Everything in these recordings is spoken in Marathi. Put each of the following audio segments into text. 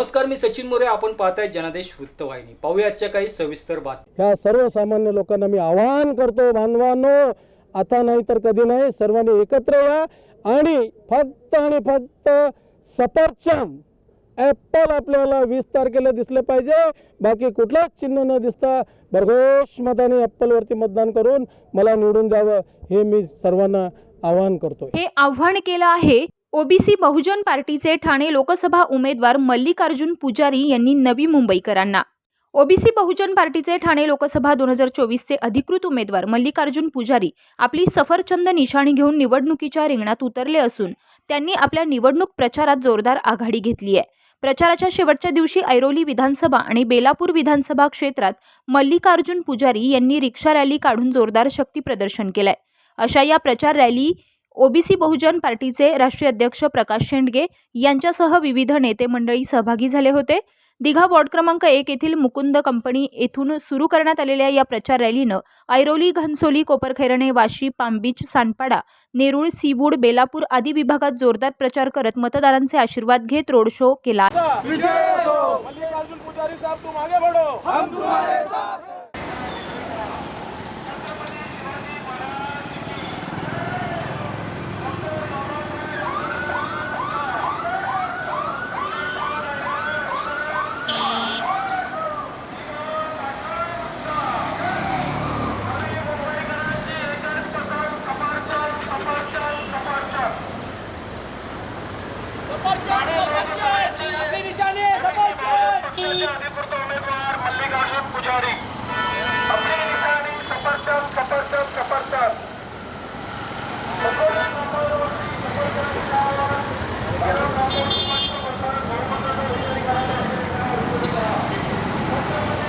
नमस्कार मी सचिन मोरे. आपण पाहताय जनादेश वृत्तवाहिनी. पाहूया आजच्या काही सविस्तर बातम्या. ह्या सर्वसामान्य लोकांना मी आवाहन करतो बांधवांनो आता नाही तर कधी नाही. सर्वांनी एकत्र या आणि फक्त आणि फक्त सफरचंद ॲपल आपल्याला वीस तारखेला दिसलं पाहिजे. बाकी कुठलंच चिन्ह न दिसता भरघोष मताने ॲपलवरती मतदान करून मला निवडून द्यावं हे मी सर्वांना आवाहन करतो हे आव्हान केलं आहे ओबीसी बहुजन पार्टीचे ठाणे लोकसभा उमेदवार मल्लिकार्जुन पुजारी यांनी नवी मुंबईकरांना. ओबीसी बहुजन पार्टीचे ठाणे लोकसभा दोन हजार चोवीसचे अधिकृत उमेदवार मल्लिकार्जुन पुजारी आपली सफरचंद निशाणी घेऊन निवडणुकीच्या रिंगणात उतरले असून त्यांनी आपल्या निवडणूक प्रचारात जोरदार आघाडी घेतली आहे. प्रचाराच्या शेवटच्या दिवशी ऐरोली विधानसभा आणि बेलापूर विधानसभा क्षेत्रात मल्लिकार्जुन पुजारी यांनी रिक्षा रॅली काढून जोरदार शक्ती प्रदर्शन केलंय. अशा या प्रचार रॅली ओबीसी बहुजन पार्टीचे राष्ट्रीय अध्यक्ष प्रकाश शेंडगे यांच्यासह विविध नेते मंडळी सहभागी झाले होते. दिघा वॉर्ड क्रमांक एक येथील मुकुंद कंपनी येथून सुरू करण्यात आलेल्या या प्रचार रॅलीनं Airoli Ghansoli Koparkhairane Vashi Palm Beach Sanpada Nerul Seawood Belapur आदी विभागात जोरदार प्रचार करत मतदारांचे आशीर्वाद घेत रोड शो केला मल्लिकार्जुन पुजारी साहब तुम आगे बढ़ो हम तुम्हारे साथ पक्षाचे अधिकृत उमेदवार मल्लिकार्जुन पुजारी आपली निशाणी सफरचंद सफरचंद सफरचंद अधिकृत उमेदवार मल्लिकार्जुन पुजारी आपली निशाणी सफरचंद सफरचंद सफरचंद एकोणीस नंबरवर बटन सफरचंद चिन्हावर बटन दाबून स्पष्ट बहुमताने विजयी करा विजयी करा विजयी करा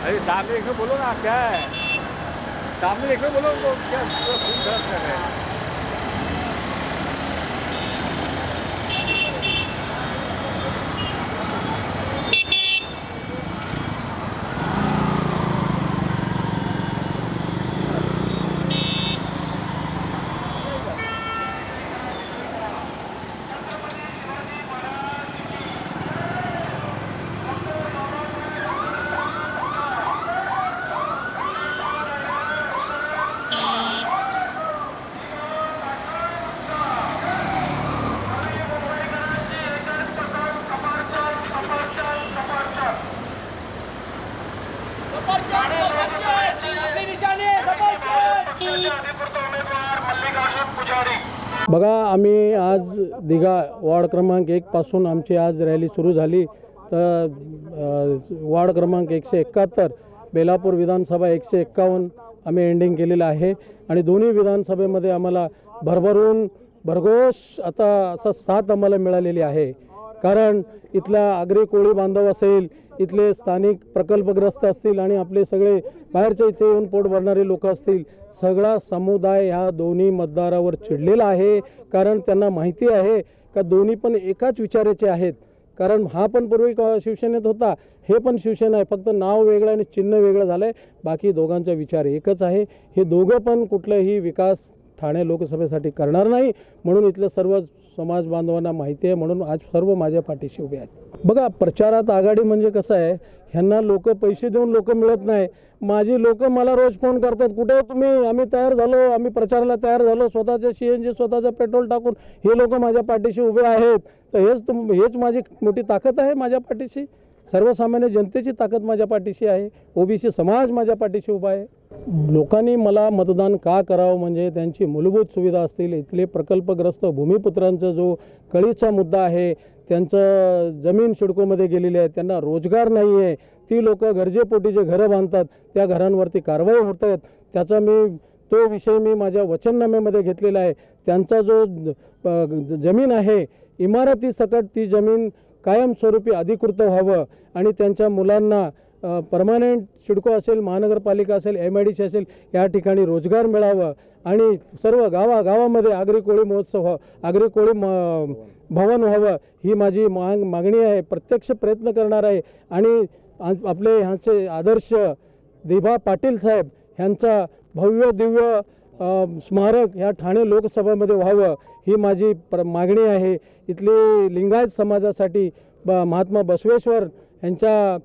अरे सामने देखो बोलो ना क्या है? सामने देखो बोलो तो क्या पूरा खून खराब कर रहे हैं पक्षाचे अधिकृत उमेदवार मल्लिकार्जुन पुजारी बघा आम्ही आज दिघा वॉर्ड क्रमांक एकपासून आमची आज रॅली सुरू झाली. तर वार्ड क्रमांक एकशे एकाहत्तर बेलापूर विधानसभा एकशे एक्कावन्न आम्ही एंडिंग केलेलं आहे. आणि दोन्ही विधानसभेमध्ये आम्हाला भरभरून भरघोष आता असा साथ आम्हाला मिळालेली आहे. कारण इथला आगरी कोळी बांधव असेल इथले स्थानिक प्रकल्पग्रस्त असतील आणि आपले सगळे बाहेरच्या इथे येऊन पोट भरणारे लोक असतील सगळा समुदाय ह्या दोन्ही मतदारावर चिडलेला आहे. कारण त्यांना माहिती आहे का दोन्ही पण एकाच विचाराचे आहेत. कारण हा पण पूर्वी शिवसेनेत होता हे पण शिवसेना आहे. फक्त नाव वेगळं आणि चिन्ह वेगळं झालं आहे बाकी दोघांचा विचार एकच आहे. हे दोघं पण कुठलाही विकास ठाणे लोकसभेसाठी करणार नाही. म्हणून इथलं सर्व समाज बांधवांना माहिती आहे म्हणून आज सर्व माझ्या पाठीशी उभे आहेत. बघा प्रचारात आघाडी म्हणजे कसं आहे? ह्यांना लोक पैसे देऊन लोक मिळत नाही. माझी लोक मला रोज फोन करतात कुठे हो तुम्ही? आम्ही तयार झालो आम्ही प्रचाराला तयार झालो. स्वतःच्या सी एन जी स्वतःचं पेट्रोल टाकून हे लोक माझ्या पाठीशी उभे आहेत. तर हेच तुम हेच माझी मोठी ताकद आहे माझ्या पाठीशी? सर्वसामान्य जनतेची ताकद माझ्या पाठीशी आहे. ओबीसी समाज माझ्या पाठीशी उभा आहे. लोकांनी मला मतदान का करावं म्हणजे त्यांची मूलभूत सुविधा असतील इथले प्रकल्पग्रस्त भूमिपुत्रांचा जो कळीचा मुद्दा आहे त्यांचं जमीन शिडकोमध्ये गेलेली आहे त्यांना रोजगार नाही आहे ती लोक गरजेपोटी जे घरं बांधतात त्या घरांवरती कारवाई होत आहेत त्याचा मी तो विषय मी माझ्या वचननाम्यामध्ये घेतलेला आहे. त्यांचा जो जमीन आहे इमारती सकट ती जमीन कायमस्वरूपी अधिकृत व्हावं आणि त्यांच्या मुलांना परमानंट सिडको असेल महानगरपालिका असेल एम आय डी सी असेल या ठिकाणी रोजगार मिळावं आणि सर्व गावा गावामध्ये आगरी कोळी महोत्सव व्हा आगरी कोळी म भवन व्हावं ही माझी माग मागणी आहे. प्रत्यक्ष प्रयत्न करणार आहे. आणि आपले ह्यांचे आदर्श दिभा पाटील साहेब ह्यांचा भव्य दिव्य स्मारक ह्या ठाणे लोकसभेमध्ये व्हावं ही माझी प्र मागणी आहे. इथले लिंगायत समाजासाठी ब महात्मा बसवेश्वर यांच्या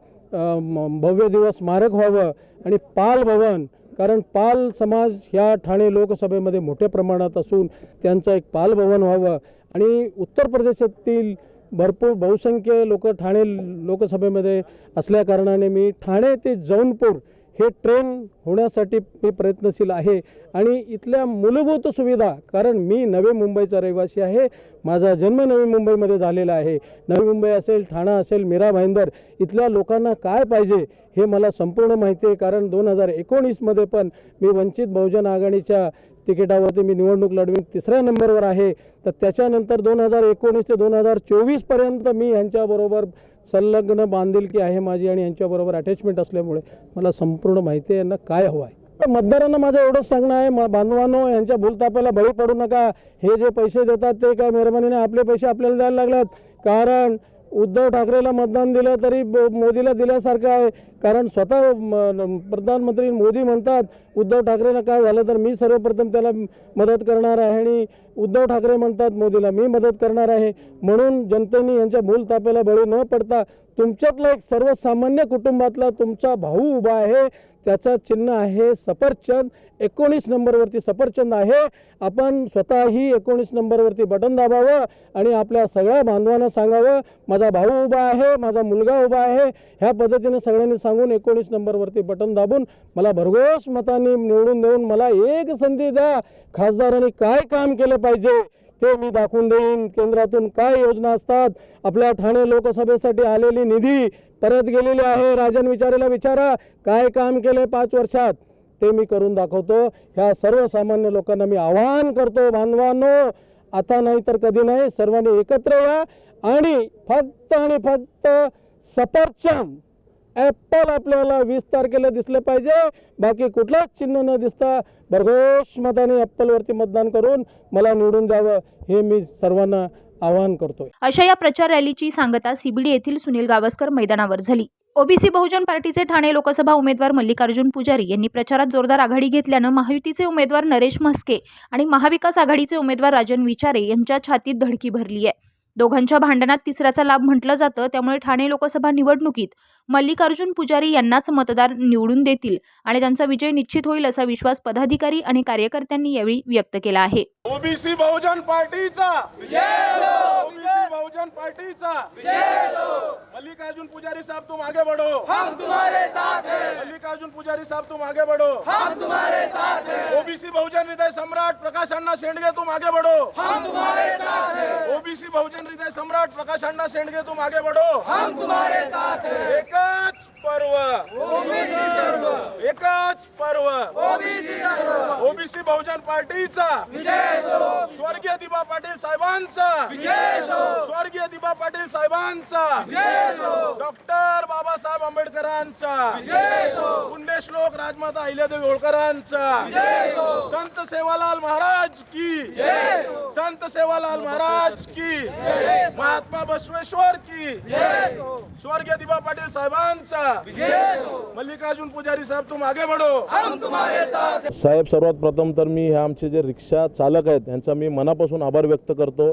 भव्य दिवस स्मारक व्हावं आणि पाल भवन कारण पाल समाज ह्या ठाणे लोकसभेमध्ये मोठ्या प्रमाणात असून त्यांचं एक पाल भवन व्हावं. आणि उत्तर प्रदेशातील भरपूर बहुसंख्य लोक ठाणे लोकसभेमध्ये असल्याकारणाने मी ठाणे ते जौनपूर हे ट्रेन होण्यासाठी मी प्रयत्नशील आहे. आणि इथल्या मूलभूत सुविधा कारण मी नवे मुंबईचा रहिवासी आहे. माझा जन्म नवी मुंबईमध्ये झालेला आहे. नवी मुंबई असेल ठाणा असेल मीरा भाईंदर इथल्या लोकांना काय पाहिजे हे मला संपूर्ण माहिती आहे. कारण दोन हजार एकोणीसमध्ये पण मी वंचित बहुजन आघाडीच्या तिकिटावरती मी निवडणूक लढवीन तिसऱ्या नंबरवर आहे. तर त्याच्यानंतर दोन हजार एकोणीस ते दोन हजार चोवीसपर्यंत मी ह्यांच्याबरोबर संलग्न बांधिलकी आहे माझी आणि यांच्याबरोबर अटॅचमेंट असल्यामुळे मला संपूर्ण माहिती आहे यांना काय हवं आहे? मतदारांना माझं एवढंच सांगणं आहे म- बांधवांनो यांच्या भूलतापाला बळी पडू नका. हे जे पैसे देतात ते काय मेहरबानीने आपले पैसे आपल्याला द्यायला लागलेत कारण उद्धव ठाकरेला मतदान दिलं तरी ब- मोदीला दिल्यासारखं आहे. कारण स्वतः म- प्रधानमंत्री मोदी म्हणतात उद्धव ठाकरेला काय झालं तर मी सर्वप्रथम त्याला मदत करणार आहे. आणि उद्धव ठाकरे म्हणतात मोदीला मी मदत करणार आहे. म्हणून जनतेने यांच्या भूलतापेला बळी न पडता तुमच्यातला एक सर्वसामान्य कुटुंबातला तुमचा भाऊ उभा आहे. त्याचं चिन्ह आहे सफरचंद. एकोणीस नंबरवरती सफरचंद आहे. आपण स्वतःही एकोणीस नंबरवरती बटन दाबावं आणि आपल्या सगळ्या बांधवांना सांगावं माझा भाऊ उभा आहे माझा मुलगा उभा आहे. ह्या पद्धतीने सगळ्यांनी सांगून एकोणीस नंबरवरती बटन दाबून मला भरघोस मतांनी निवडून देऊन मला एक संधी द्या. खासदारांनी काय काम केलं पाहिजे? ते मी दाखवून देईन. केंद्रातून काय योजना असतात. आपल्या ठाणे लोकसभेसाठी आलेली निधी परत गेलेली आहे. राजन विचारेला विचारा काय काम केलं पाच वर्षात? ते मी करून दाखवतो. ह्या सर्वसामान्य लोकांना मी आवाहन करतो बांधवांनो. आता नाही तर कधी नाही. सर्वांनी एकत्र या आणि फक्त आणि फक्त सफरचंद. ॲप्पल आपल्याला वीस तारखेला दिसलं पाहिजे. बाकी कुठलाच चिन्ह न दिसता भरघोष मताने ॲप्पलवरती मतदान करून मला निवडून द्यावं हे मी सर्वांना आवाहन करतोय. अशा या प्रचार रॅलीची सांगता सीबीडी येथील सुनील गावस्कर मैदानावर झाली. ओबीसी बहुजन पार्टीचे ठाणे लोकसभा उमेदवार मल्लिकार्जुन पुजारी यांनी प्रचारात जोरदार आघाडी घेतल्यानं महायुतीचे उमेदवार नरेश म्हस्के आणि महाविकास आघाडीचे उमेदवार राजन विचारे यांच्या छातीत धडकी भरली आहे दोघांच्या भांडणात तिसऱ्याचा लाभ म्हटलं जातं त्यामुळे ठाणे लोकसभा निवडणुकीत मल्लिकार्जुन पुजारी यांनाच मतदार निवडून देतील आणि त्यांचा विजय निश्चित होईल असा विश्वास पदाधिकारी आणि कार्यकर्त्यांनी यावेळी व्यक्त केला आहे. ओबीसी बहुजन पार्टीचा! ओबीसी बहुजन पार्टीचा! मल्लिकार्जुन पुजारी साहब तुम आगे बढ़ो. हम तुम्हारे साथ हैं मल्लिकार्जुन पुजारी साहब तुम आगे बढ़ो. हम तुम्हारे साथ हैं ओबीसी बहुजन हृदय सम्राट प्रकाश अण्णा शेंडगे तुम आगे बढ़ो. हम तुम्हारे साथ हैं ओबीसी बहुजन हृदय सम्राट प्रकाश अण्णा शेंडगे तुम आगे बढ़ो हम तुम्हारे साथ हैं। एकच पर्व. ओबीसी सर्व। एकच पर्व. ओबीसी सर्व। ओबीसी बहुजन पार्टीचा. विजय स्वर्गीय दिबा पाटील साहेबांचा. विजय स्वर्गीय दिबा पाटील साहेबांचा. डॉक्टर बाबासाहेब आंबेडकरांचा. पुण्यश्लोक राजमाता अहिल्यादेवी होळकरांचा. सेवालाल महाराज की संत सेवालाल महाराज की महात्मा बसवेश्वर की स्वर्गीय दिबा पाटील साहेबांचा मल्लिकार्जुन पुजारी साहेब तुम आगे बढ़ो. साहेब सर्वात प्रथम तर मी हे आमचे जे रिक्षा चालक आहेत यांचा मी मनापासून आभार व्यक्त करतो.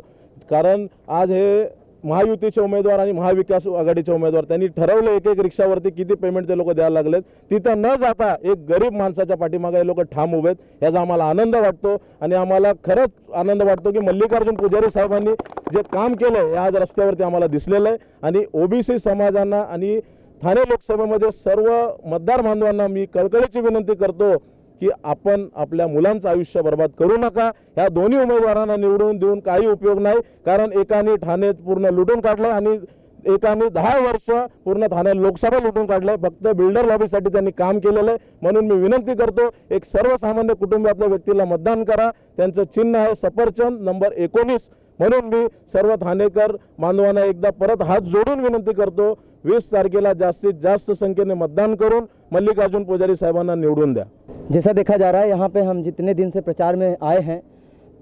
कारण आज हे महायुतीचे उमेदवार आणि महाविकास आघाडीचे उमेदवार त्यांनी ठरवलं एक एक रिक्षावरती किती पेमेंट ते लोक द्यायला लागलेत. तिथं न जाता एक गरीब माणसाच्या पाठीमागे हे लोक ठाम उभे आहेत. याचा आम्हाला आनंद वाटतो आणि आम्हाला खरंच आनंद वाटतो की मल्लिकार्जुन पुजारी साहेबांनी जे काम केलं आहे हे आज रस्त्यावरती आम्हाला दिसलेलं आहे. आणि ओबीसी समाजांना आणि ठाणे लोकसभेमध्ये सर्व मतदार बांधवांना मी कळकळीची विनंती करतो की आपण आपल्या मुलांचं आयुष्य बर्बाद करू नका. ह्या दोन्ही उमेदवारांना निवडून देऊन काही उपयोग नाही. कारण एकाने ठाणे पूर्ण लुटून काढलं आणि एकाने दहा वर्ष पूर्ण ठाणे लोकसभा लुटून काढलं फक्त बिल्डर लॉबीसाठी त्यांनी काम केलेलं आहे. म्हणून मी विनंती करतो एक सर्वसामान्य कुटुंबातल्या व्यक्तीला मतदान करा. त्यांचं चिन्ह आहे सफरचंद नंबर एकोणीस. म्हणून मी सर्व ठाणेकर बांधवांना एकदा परत हात जोडून विनंती करतो वीस तारखेला जास्तीत जास्त संख्येने मतदान करून मल्लिकार्जुन पुजारी साहेबांना निवडून द्या. जैसा देखा जा रहा है यहाँ पे हम जितने दिन से प्रचार में आए हैं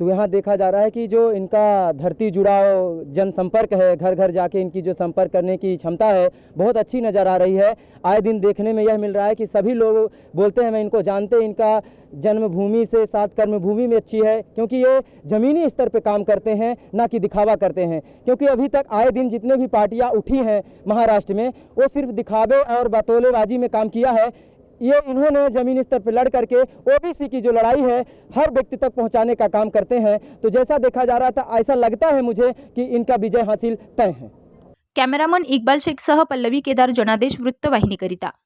तो यहाँ देखा जा रहा है कि जो इनका धरती जुड़ाव, जनसंपर्क है घर घर जाके इनकी जो संपर्क करने की क्षमता है, बहुत अच्छी नज़र आ रही है। आए दिन देखने में यह मिल रहा है कि सभी लोग बोलते हैं, मैं इनको जानते हैं, इनका जन्मभूमि से साथ कर्मभूमि में अच्छी है। क्योंकि ये ज़मीनी स्तर पे काम करते हैं, ना कि दिखावा करते हैं। क्योंकि अभी तक आए दिन जितने भी पार्टियाँ उठी हैं महाराष्ट्र में, वो सिर्फ़ दिखावे और बतौलेबाजी में काम किया है। ये इन्होंने ज़मीनी स्तर पर लड़ करके ओबीसी की जो लड़ाई है, हर व्यक्ति तक पहुँचाने का काम करते हैं। तो जैसा देखा जा रहा था, ऐसा लगता है मुझे कि इनका विजय हासिल तय है। कैमरामैन इकबाल शेख सह पल्लवी केदार, जनादेश वृत्तवाहिनीकरिता